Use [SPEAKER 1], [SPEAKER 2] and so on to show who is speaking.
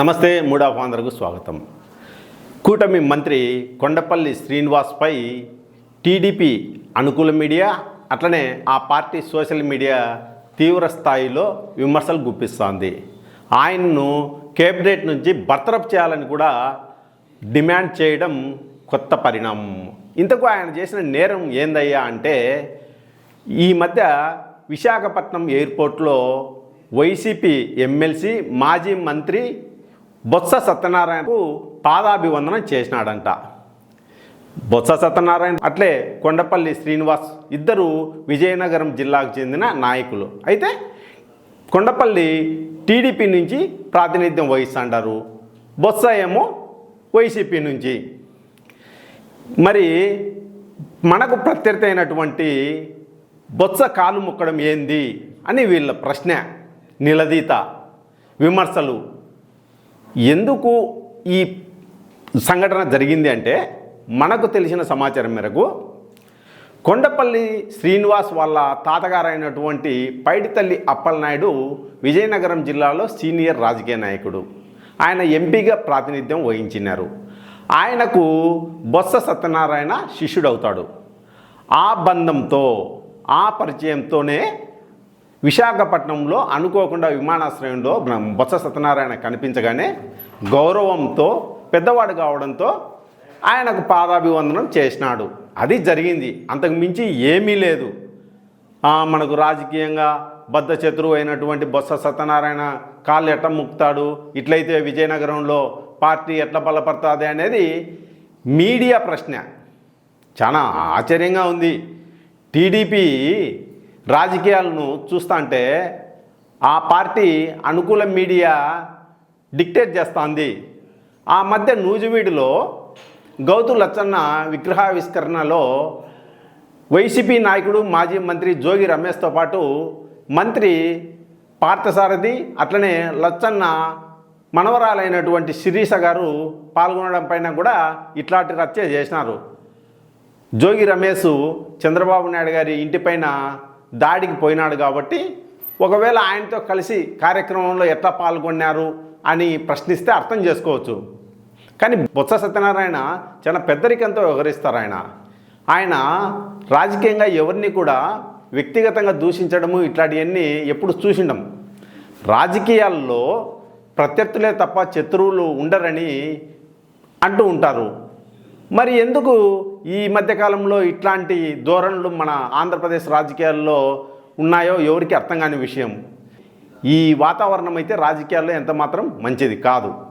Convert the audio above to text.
[SPEAKER 1] నమస్తే మూడాఫ్ ఆంధ్రకు స్వాగతం. కూటమి మంత్రి కొండపల్లి శ్రీనివాస్పై టీడీపీ అనుకూల మీడియా అట్లనే ఆ పార్టీ సోషల్ మీడియా తీవ్ర స్థాయిలో విమర్శలు గుప్పిస్తోంది. ఆయన్ను కేబినెట్ నుంచి బర్తరఫ్ చేయాలని కూడా డిమాండ్ చేయడం కొత్త పరిణామం. ఇంతకు ఆయన చేసిన నేరం ఏందయ్యా అంటే ఈ మధ్య విశాఖపట్నం ఎయిర్పోర్ట్లో వైసీపీ ఎమ్మెల్సీ మాజీ మంత్రి బొత్స సత్యనారాయణకు పాదాభివందనం చేసినాడంట. బొత్స సత్యనారాయణ అట్లే కొండపల్లి శ్రీనివాస్ ఇద్దరు విజయనగరం జిల్లాకు చెందిన నాయకులు. అయితే కొండపల్లి టీడీపీ నుంచి ప్రాతినిధ్యం వహిస్తుంటారు బొత్స ఏమో వైసీపీ నుంచి. మరి మనకు ప్రత్యర్థి అయినటువంటి బొత్స కాలు ముక్కడం ఏంది అని వీళ్ళ ప్రశ్న నిలదీత విమర్శలు. ఎందుకు ఈ సంఘటన జరిగింది అంటే మనకు తెలిసిన సమాచారం మేరకు కొండపల్లి శ్రీనివాస్ వాళ్ళ తాతగారైనటువంటి పైడితల్లి అప్పలనాయుడు విజయనగరం జిల్లాలో సీనియర్ రాజకీయ నాయకుడు. ఆయన ఎంపీగా ప్రాతినిధ్యం వహించినారు. ఆయనకు బొత్స సత్యనారాయణ శిష్యుడవుతాడు. ఆ బంధంతో ఆ పరిచయంతోనే విశాఖపట్నంలో అనుకోకుండా విమానాశ్రయంలో బొత్స సత్యనారాయణ కనిపించగానే గౌరవంతో పెద్దవాడు కావడంతో ఆయనకు పాదాభివందనం చేసినాడు. అది జరిగింది. అంతకు మించి ఏమీ లేదు. మనకు రాజకీయంగా బద్ధ శత్రువు అయినటువంటి బొత్స సత్యనారాయణ కాళ్ళు ఎట్ట ముక్తాడు ఇట్లయితే విజయనగరంలో పార్టీ ఎట్లా బలపడుతుంది అనేది మీడియా ప్రశ్న. చాలా ఆశ్చర్యంగా ఉంది. టీడీపీ రాజకీయాలను చూస్తుంటే ఆ పార్టీ అనుకూల మీడియా డిక్టేట్ చేస్తోంది. ఆ మధ్య నూజివీడులో గౌతు లచ్చన్న విగ్రహావిష్కరణలో వైసీపీ నాయకుడు మాజీ మంత్రి జోగి రమేష్తో పాటు మంత్రి పార్థసారథి అట్లనే లచ్చన్న మనవరాలైనటువంటి శిరీష గారు పాల్గొనడం పైన కూడా ఇట్లాంటి రచ్చ చేసినారు. జోగి రమేష్ చంద్రబాబు నాయుడు గారి ఇంటిపైన దాడికి పోయినాడు కాబట్టి ఒకవేళ ఆయనతో కలిసి కార్యక్రమంలో ఎట్లా పాల్గొన్నారు అని ప్రశ్నిస్తే అర్థం చేసుకోవచ్చు. కానీ బొత్స సత్యనారాయణ చాలా పెద్దరికంతో వ్యవహరిస్తారు ఆయన. ఆయన రాజకీయంగా ఎవరిని కూడా వ్యక్తిగతంగా దూషించడము ఇట్లాంటివన్నీ ఎప్పుడు చూసిండం. రాజకీయాల్లో ప్రత్యర్థులే తప్ప శత్రువులు ఉండరని అంటూ ఉంటారు. మరి ఎందుకు ఈ మధ్యకాలంలో ఇట్లాంటి ధోరణులు మన ఆంధ్రప్రదేశ్ రాజకీయాల్లో ఉన్నాయో ఎవరికి అర్థం కాని విషయం. ఈ వాతావరణం అయితే రాజకీయాల్లో ఎంత మాత్రం మంచిది కాదు.